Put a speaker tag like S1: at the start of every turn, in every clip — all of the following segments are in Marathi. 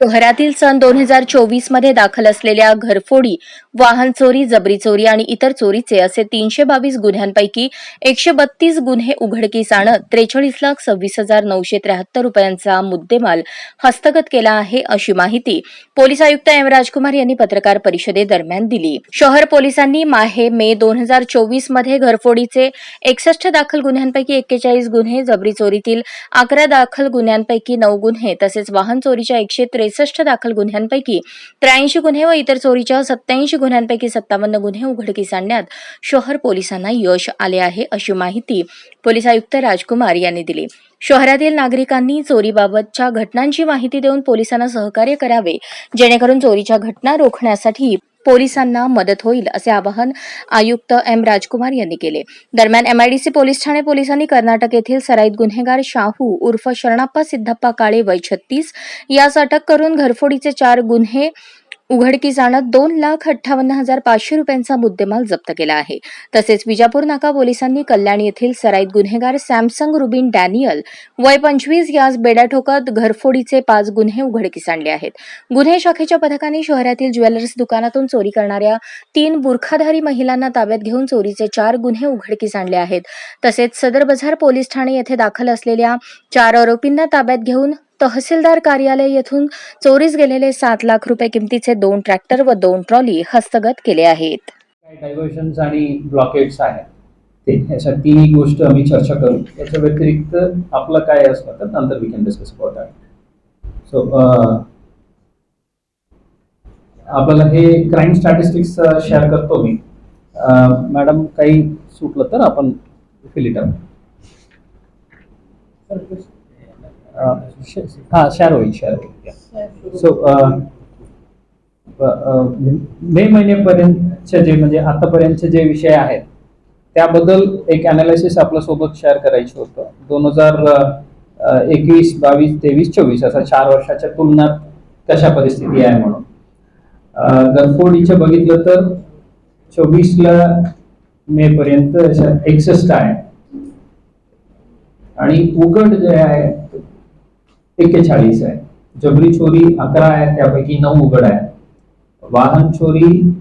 S1: शहरातील सन दोन हजार चोवीसमध्ये दाखल असलेल्या घरफोडी वाहन चोरी जबरी चोरी आणि इतर चोरीचे असे तीनशे बावीस गुन्ह्यांपैकी एकशे बत्तीस गुन्हे उघडकीस आणत त्रेचाळीस लाख सव्वीस हजार नऊशे त्र्याहत्तर रुपयांचा मुद्देमाल हस्तगत केला आहे अशी माहिती पोलीस आयुक्त एम राजकुमार यांनी पत्रकार परिषदेदरम्यान दिली. शहर पोलिसांनी माहे मे दोन हजार चोवीसमध्ये घरफोडीचे एकसष्ट दाखल गुन्ह्यांपैकी एक्केचाळीस गुन्हे जबरी चोरीतील अकरा दाखल गुन्ह्यांपैकी नऊ गुन्हे तसेच वाहन चोरीच्या एकशे त्रेसष्ट दाखल गुन्ह्यांपैकी त्र्याऐंशी गुन्हे व इतर चोरीच्या सत्याऐंशी गुन्ह्यांपैकी सत्तावन्न गुन्हे उघडकीस आणण्यात शहर पोलिसांना यश आले आहे अशी माहिती पोलीस आयुक्त राजकुमार यांनी दिली. शहरातील नागरिकांनी चोरीबाबतच्या घटनांची माहिती देऊन पोलिसांना सहकार्य करावे जेणेकरून चोरीच्या घटना रोखण्यासाठी पोलिसांना मदत होईल असे आवाहन आयुक्त एम राजकुमार यांनी केले. दरम्यान एमआयडीसी पोलीस ठाणे पोलिसांनी कर्नाटक येथील सराईत गुन्हेगार शाहू उर्फ शरणप्पा सिद्धप्पा काळे वय छत्तीस यास अटक करून घरफोडीचे चार गुन्हे उघडकीस आणत दोन लाख अठ्ठावन्न हजार पाचशे रुपयांचा मुद्देमाल जप्त केला आहे. तसेच विजापूर नाका पोलिसांनी कल्याण येथील सराईत गुन्हेगार सॅमसंग रुबिन डॅनियल वय पंचवीस यास बेड्या ठोकत घरफोडीचे पाच गुन्हे उघडकीस आणले आहेत. गुन्हे शाखेच्या पथकाने शहरातील ज्वेलर्स दुकानातून चोरी करणाऱ्या तीन बुरखाधारी महिलांना ताब्यात घेऊन चोरीचे चार गुन्हे उघडकीस आणले आहेत. तसेच सदर बझार पोलीस ठाणे येथे दाखल असलेल्या चार आरोपींना ताब्यात घेऊन तहसीलदार कार्यालय येथून चोरीस गेलेले सात लाख रुपये किमतीचे दोन ट्रॅक्टर व दोन ट्रॉली हस्तगत केले आहेत.
S2: काय डायव्हर्शन्स आणि ब्लॉकेट्स आहेत ते ह्याच्या तिन्ही गोष्ट आम्ही चर्चा करू. याच्या व्यतिरिक्त आपलं काय असतं तर नंतर we can discuss about that so आपल्याला हे क्राईम स्टॅटिस्टिक्स शेअर करतो मी. मॅडम काही सुटलं तर आपण फिल इट हां शॅर होईल शॅर होईल सो मे महिन्यापर्यंतचे जे म्हणजे आतापर्यंतचे जे विषय आहेत त्याबद्दल एक अनालिसिस आपल्यासोबत शेअर करायचं होतं. दोन हजार uh, uh, एकवीस बावीस तेवीस चोवीस असा चार वर्षाच्या तुलनात कशा परिस्थिती आहे म्हणून. Uh, अं, गरफोडीचं बघितलं तर चोवीसला मे पर्यंत एकसष्ट आहे. आणि उघड जे आहे एक्केचाळीस आहे. जबरी चोरी अकरा आहे त्यापैकी नऊ उघड आहे. वाहन चोरी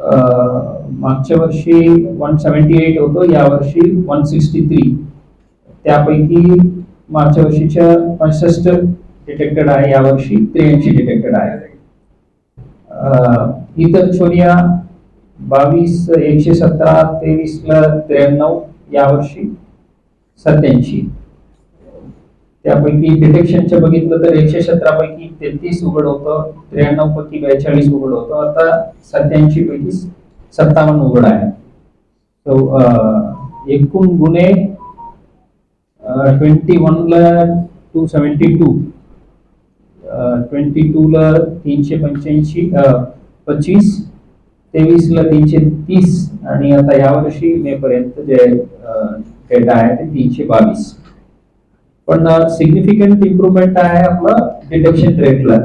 S2: अं, मागच्या वर्षी वन सेवन्टी एट होतो यावर्षी वन सिक्स्टी थ्री त्यापैकी मागच्या वर्षीच्या पंसष्ट डिटेक्टेड आहे यावर्षी त्र्याऐंशी डिटेक्टेड आहे. अं, इतर चोऱ्या बावीस एकशे सतरा तेवीसला त्र्याण्णव यावर्षी सत्याऐंशी त्यापैकी डिटेक्शनचं बघितलं तर एकशे सतरा पैकी तेहतीस उघड होतं त्र्याण्णव पैकी बेचाळीस उघड होतं. आता सत्याऐंशी पैकी सत्तावन्न उघड आहे. एकूण गुन्हे ट्वेंटी वनला टू सेवन्टी टू ट्वेंटी टूला तीनशे पंच्याऐंशी पंचवीस तेवीसला तीनशे तीस आणि आता यावर्षी मे पर्यंत जे डेटा आहे ते तीनशे बावीस. पण सिग्निफिकंट इम्प्रुव्हमेंट आहे आपलं डिटेक्शन रेटला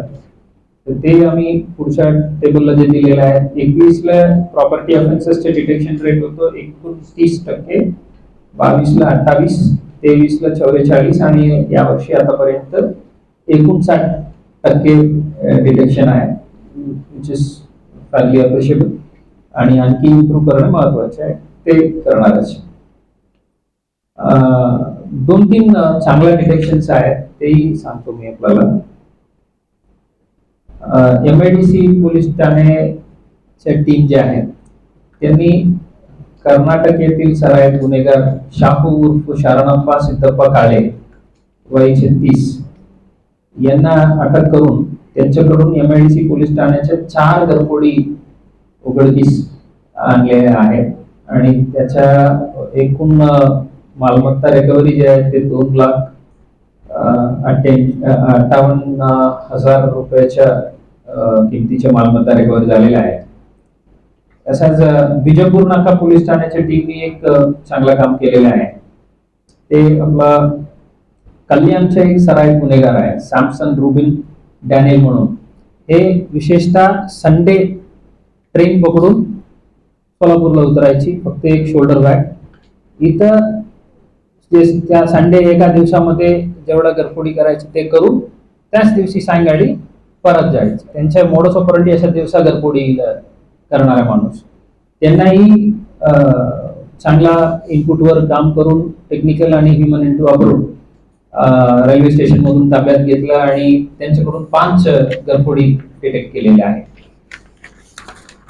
S2: तर ते आम्ही पुढच्या टेबलला जे दिलेलं आहे एकवीसला प्रॉपर्टी ऑफेन्सेसचे डिटेक्शन रेट होतं एकोणतीस टक्के बावीसला अठ्ठावीस तेवीसला चौवेचाळीस आणि यावर्षी आतापर्यंत एकोणसाठ टक्के डिटेक्शन आहे विच इज फारली अप्रिशिएबल आणि आणखी इम्प्रूव्ह करणं महत्त्वाचे आहे ते करणारच. अं, दोन तीन चांगल्या डिटेक्शन्स आहेत तेही सांगतो मी आपल्याला. M I D C police ठाणेच्या team जे आहेत त्यांनी कर्नाटक येथील सराईत गुन्हेगार शाहू उर्फ शारणप्पा सिद्धप्पा काळे वयाचे छत्तीस यांना अटक करून त्यांच्याकडून M I D C police ठाण्याच्या चार घरफोडी उघडकीस आणलेल्या आहेत. आणि त्याच्या एकूण मालमत्ता रिकव्हरी जे आहे ते दोन लाख अठ्ठावन्न हजार रुपयाच्या किमतीच्या मालमत्ता रिकव्हरी झालेल्या आहेत. तसंच बिजापूर नाका पोलीस ठाण्याच्या टीमने एक चांगलं काम केलेलं आहे. ते आपला कल्याणचे एक सराईत गुन्हेगार आहे सॅमसन रुबिन डॅनियल म्हणून. हे विशेषतः संडे ट्रेन पकडून सोलापूरला उतरायची फक्त एक शोल्डर बॅग इथं जे त्या संडे एका दिवसामध्ये जेवढं घरफोडी करायची ते करून त्याच दिवशी सायंकाळी परत जायचं. त्यांच्या मोडस ऑपरंडी अशा दिवसा घरफोडी करणारा माणूस. त्यांनाही चांगला इनपुटवर काम करून टेक्निकल आणि ह्युमन इंटू वापरून रेल्वे स्टेशन मधून ताब्यात घेतलं आणि त्यांच्याकडून पाच घरफोडी डिटेक्ट केलेल्या आहेत.